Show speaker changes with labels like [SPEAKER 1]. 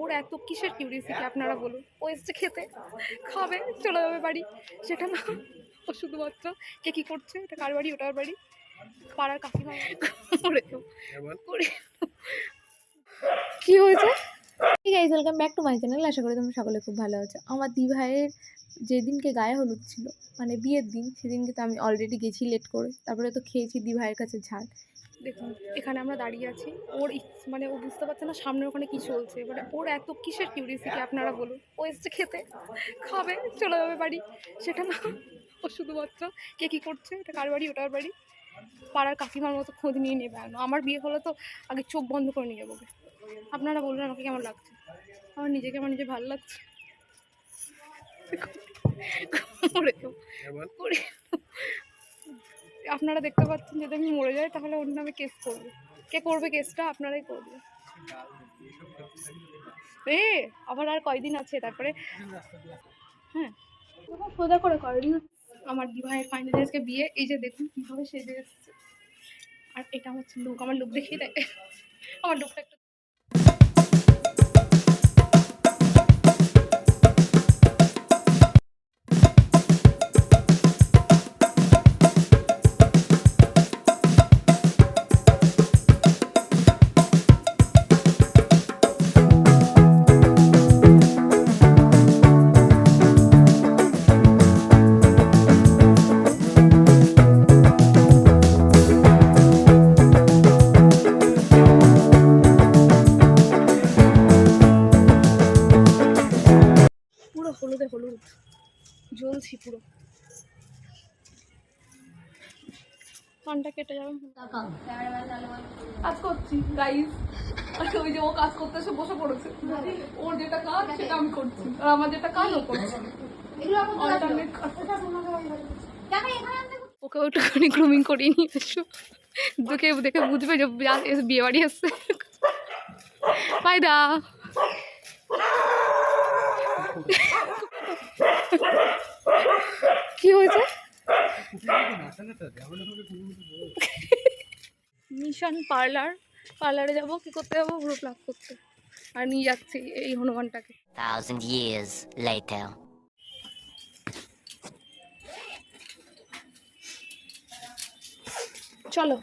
[SPEAKER 1] ওর এত কিসের কিউরিয়াসিটি আপনারা বলুন? ও এসছে খেতে খাবে চলে যাবে বাড়ি। সেটা না ও শুধুমাত্র কে কী করছে এটা কার বাড়ি ওটার বাড়ি? পাড়ার কাকিমা। কী হয়েছে?
[SPEAKER 2] ঠিক আছে welcome back to my channel আশা করি তোমরা সকলে খুব ভালো আছো। আমার দি ভাইয়ের যেদিনকে গায়ে হলুদ ছিল মানে বিয়ের দিন সেদিনকে তো আমি অলরেডি গেছি লেট করে। তারপরে তো খেয়েছি দি ভাইয়ের কাছে ঝাল।
[SPEAKER 1] দেখুন এখানে আমরা দাঁড়িয়ে আছি। ওর মানে ও বুঝতে পারছে না সামনে ওখানে কি চলছে। মানে ওর এত কিসের কিউরিয়াসিটি আপনারা বলুন? ও এসছে খেতে খাবে চলে যাবে বাড়ি। সেটা না ও শুধুমাত্র কে কী করছে এটা কার বাড়ি ওটার বাড়ি। পাড়ার কাকিমার মতো খোঁজ নিয়ে নেবে। আর আমার বিয়ে হলে তো আগে চোখ বন্ধ করে নিয়ে যাব। আপনারা বলবেন আমাকে কেমন লাগছে? আমার নিজেকে আমার নিজে ভালো লাগছে? করে আপনারা দেখতে পাচ্ছেন যদি আমি মরে যাই তাহলে অন্য নামে কেস করবে। কে করবে কেসটা আপনারাই করবে এ আবার আর কয়দিন আছে তারপরে? হ্যাঁ। সোজা করে করেন আমার বিবাহের ফাইনালি আজকে বিয়ে এই যে দেখুন কীভাবে সেজে এসছে। আর এটা হচ্ছে লুক আমার লুক দেখিয়ে দেয়। আমার লুকটা একটু হলুদে হলুদ। জ্বলছি পুরো। কানটা কেটে যাবে। কাজ করছি গাইস আচ্ছা ওই যে ও কাজ করতে এসে বসে পড়েছে। ওর যেটা কাজ সেটা আমি করছি। আর আমার যেটা কাজ ও করছে। ওকে একটুখানি গ্রুমিং করিয়ে নিয়ে এসো তোকে দেখে বুঝবে যে বিয়ে বাড়ি আসছে। পায়দা কি হয়েছে? মিশন পার্লার পার্লারে যাব কি করতে যাব? গ্রুপ লাভ করতে। আর নিয়ে যাচ্ছি এই হনুমানটাকে।
[SPEAKER 3] Thousand years later.
[SPEAKER 1] চলো।